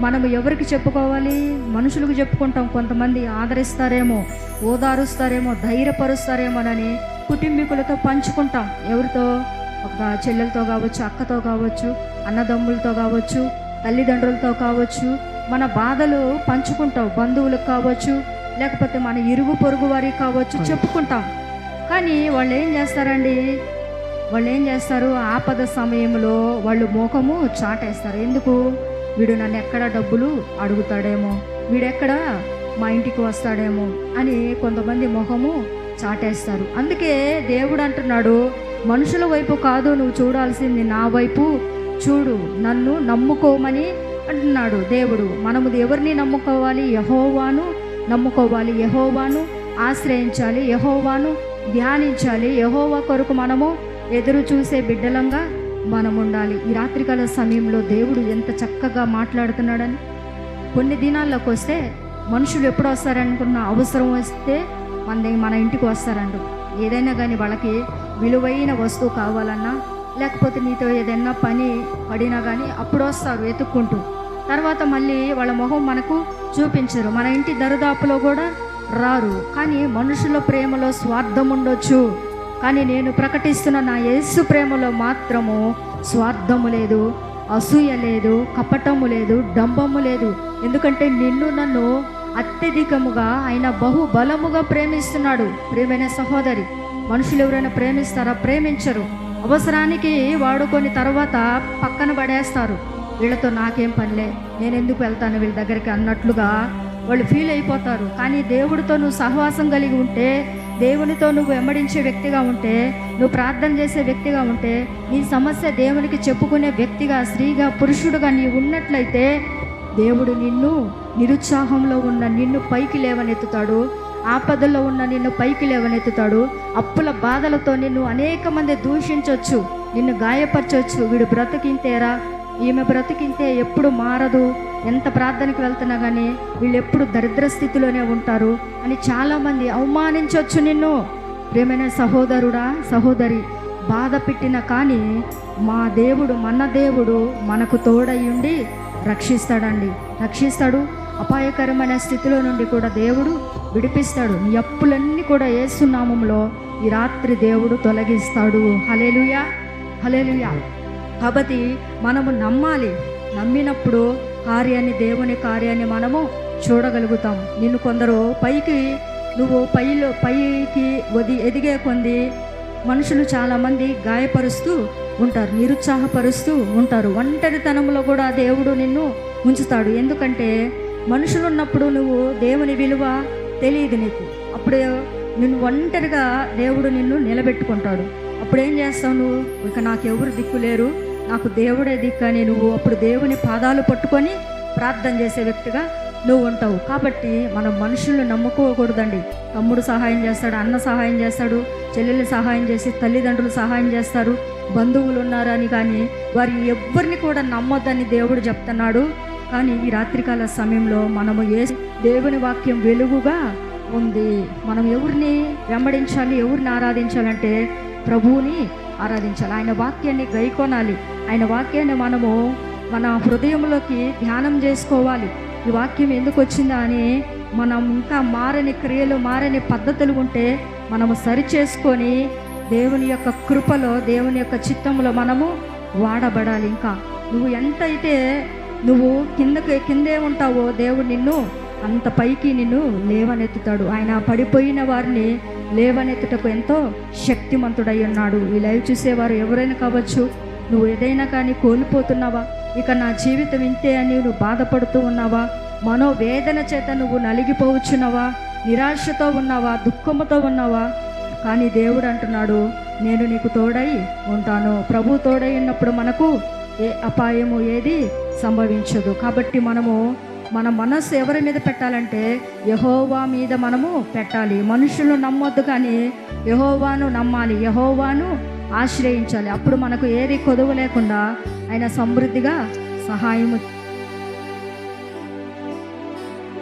మనం ఎవరికి చెప్పుకోవాలి? మనుషులకు చెప్పుకుంటాం. కొంతమంది ఆదరిస్తారేమో ఓదారుస్తారేమో ధైర్యపరుస్తారేమోనని కుటుంబీకులతో పంచుకుంటాం. ఎవరితో? ఒక చెల్లెలతో కావచ్చు అక్కతో కావచ్చు అన్నదమ్ములతో కావచ్చు తల్లిదండ్రులతో కావచ్చు. మన బాధలు పంచుకుంటాం. బంధువులకు కావచ్చు లేకపోతే మన ఇరుగు పొరుగు వారికి కావచ్చు చెప్పుకుంటాం. కానీ వాళ్ళు ఏం చేస్తారండి? వాళ్ళు ఏం చేస్తారు? ఆపద సమయంలో వాళ్ళు మోకము చాటేస్తారు. ఎందుకు? వీడు నన్ను ఎక్కడ డబ్బులు అడుగుతాడేమో? వీడెక్కడ మా ఇంటికి వస్తాడేమో? అని కొంతమంది మొహము చాటేస్తారు. అందుకే దేవుడు అంటున్నాడు మనుషుల వైపు కాదు నువ్వు చూడాల్సింది నా వైపు. చూడు నన్ను నమ్ముకోమని అంటున్నాడు దేవుడు. మనము ఎవరిని నమ్ముకోవాలి? యహోవాను నమ్ముకోవాలి. యహోవాను ఆశ్రయించాలి. యహోవాను ధ్యానించాలి. యహోవా కొరకు మనము ఎదురు చూసే బిడ్డలంగా మనం ఉండాలి ఈ రాత్రికాల సమయంలో దేవుడు ఎంత చక్కగా మాట్లాడుతున్నాడని. కొన్ని దినాల్లోకి వస్తే మనుషులు ఎప్పుడు వస్తారనుకున్న అవసరం వస్తే మన మన ఇంటికి వస్తారండు ఏదైనా కానీ వాళ్ళకి విలువైన వస్తువు కావాలన్నా లేకపోతే నీతో ఏదైనా పని పడినా కానీ అప్పుడు వస్తారు వెతుక్కుంటూ. తర్వాత మళ్ళీ వాళ్ళ మొహం మనకు చూపించరు. మన ఇంటి దరిదాపులో కూడా రారు. కానీ మనుషుల ప్రేమలో స్వార్థం ఉండొచ్చు కానీ నేను ప్రకటిస్తున్న నా యేసు ప్రేమలో మాత్రము స్వార్థము లేదు అసూయ లేదు కపటము లేదు డంబము లేదు. ఎందుకంటే నిన్ను నన్ను అత్యధికముగా ఆయన బహు బలముగా ప్రేమిస్తున్నాడు. ప్రేమైన సహోదరి మనుషులు ఎవరైనా ప్రేమిస్తారా? ప్రేమించరు. అవసరానికి వాడుకొని తర్వాత పక్కన పడేస్తారు. వీళ్ళతో నాకేం పనిలే నేను ఎందుకు వెళ్తాను వీళ్ళ దగ్గరికి అన్నట్లుగా వాళ్ళు ఫీల్ అయిపోతారు. కానీ దేవుడితో నువ్వు సహవాసం కలిగి ఉంటే దేవునితో నువ్వు వెంబడించే వ్యక్తిగా ఉంటే నువ్వు ప్రార్థన చేసే వ్యక్తిగా ఉంటే నీ సమస్య దేవునికి చెప్పుకునే వ్యక్తిగా స్త్రీగా పురుషుడుగా నీవు ఉన్నట్లయితే దేవుడు నిన్ను నిరుత్సాహంలో ఉన్న నిన్ను పైకి లేవనెత్తుతాడు. ఆపదల్లో ఉన్న నిన్ను పైకి లేవనెత్తుతాడు. అప్పుల బాధలతో నిన్ను అనేక మంది దూషించవచ్చు నిన్ను గాయపరచవచ్చు వీడు బ్రతికింతేరా? ఈమె బ్రతికింతే ఎప్పుడు మారదు ఎంత ప్రార్థనకి వెళ్తున్నా కానీ వీళ్ళు ఎప్పుడు దరిద్ర స్థితిలోనే ఉంటారు అని చాలామంది అవమానించవచ్చు నిన్ను. ప్రేమైన సహోదరుడా సహోదరి బాధ పెట్టిన కానీ మా దేవుడు మన దేవుడు మనకు తోడై ఉండి రక్షిస్తాడండి. రక్షిస్తాడు. అపాయకరమైన స్థితిలో నుండి కూడా దేవుడు విడిపిస్తాడు. నీ అప్పులన్నీ కూడా ఏసునామంలో ఈ రాత్రి దేవుడు తొలగిస్తాడు. హలేలుయా హలేలుయా కాబట్టి మనము నమ్మాలి. నమ్మినప్పుడు కార్యాన్ని దేవుని కార్యాన్ని మనము చూడగలుగుతాం. నిన్ను కొందరు పైకి నువ్వు పైలో పైకి వది ఎదిగే కొంది మనుషులు చాలామంది గాయపరుస్తూ ఉంటారు నిరుత్సాహపరుస్తూ ఉంటారు. ఒంటరితనంలో కూడా దేవుడు నిన్ను ఉంచుతాడు. ఎందుకంటే మనుషులు ఉన్నప్పుడు నువ్వు దేవుని విలువ తెలియదు నీకు. అప్పుడు నిన్ను ఒంటరిగా దేవుడు నిన్ను నిలబెట్టుకుంటాడు. అప్పుడు ఏం చేస్తావు నువ్వు? ఇక నాకు ఎవరు దిక్కు లేరు. నాకు దేవుడే కానీ నువ్వు అప్పుడు దేవుని పాదాలు పట్టుకొని ప్రార్థన చేసే వ్యక్తిగా నువ్వు ఉంటావు. కాబట్టి మనం మనుషులను నమ్ముకోకూడదండి. తమ్ముడు సహాయం చేస్తాడు అన్న సహాయం చేస్తాడు చెల్లెలు సహాయం చేసి తల్లిదండ్రులు సహాయం చేస్తారు బంధువులు ఉన్నారని కానీ వారి ఎవ్వరిని కూడా నమ్మొద్దని దేవుడు చెప్తున్నాడు. కానీ ఈ రాత్రికాల సమయంలో మనము ఏ దేవుని వాక్యం వెలుగుగా ఉంది? మనం ఎవరిని వెంబడించాలి ఎవరిని ఆరాధించాలంటే ప్రభువుని ఆరాధించాలి. ఆయన వాక్యాన్ని గైకొనాలి. ఆయన వాక్యాన్ని మనము మన హృదయంలోకి ధ్యానం చేసుకోవాలి. ఈ వాక్యం ఎందుకు వచ్చిందా అని మనం ఇంకా మారని క్రియలు మారని పద్ధతులు ఉంటే మనము సరి చేసుకొని దేవుని యొక్క కృపలో దేవుని యొక్క చిత్తంలో మనము వాడబడాలి. ఇంకా నువ్వు ఎంతైతే నువ్వు కిందకి కిందే ఉంటావో దేవుడు నిన్ను అంత పైకి నిన్ను లేవనెత్తుతాడు. ఆయన పడిపోయిన వారిని లేవనెత్తుటకు ఎంతో శక్తిమంతుడై ఉన్నాడు. ఈ లైవ్ చూసేవారు ఎవరైనా కావచ్చు నువ్వు ఏదైనా కానీ కోల్పోతున్నావా? ఇక నా జీవితం ఇంతే అని నువ్వు బాధపడుతూ ఉన్నావా? మనోవేదన చేత నువ్వు నలిగిపోవచ్చున్నావా నిరాశతో ఉన్నావా? దుఃఖముతో ఉన్నావా? కానీ దేవుడు అంటున్నాడు నేను నీకు తోడై ఉంటాను. ప్రభు తోడై ఉన్నప్పుడు మనకు ఏ అపాయము ఏది సంభవించదు. కాబట్టి మనము మన మనస్సు ఎవరి మీద పెట్టాలంటే యహోవా మీద మనము పెట్టాలి. మనుషులు నమ్మొద్దు కానీ యహోవాను నమ్మాలి. యహోవాను ఆశ్రయించాలి. అప్పుడు మనకు ఏది కొదువు లేకుండా ఆయన సమృద్ధిగా సహాయము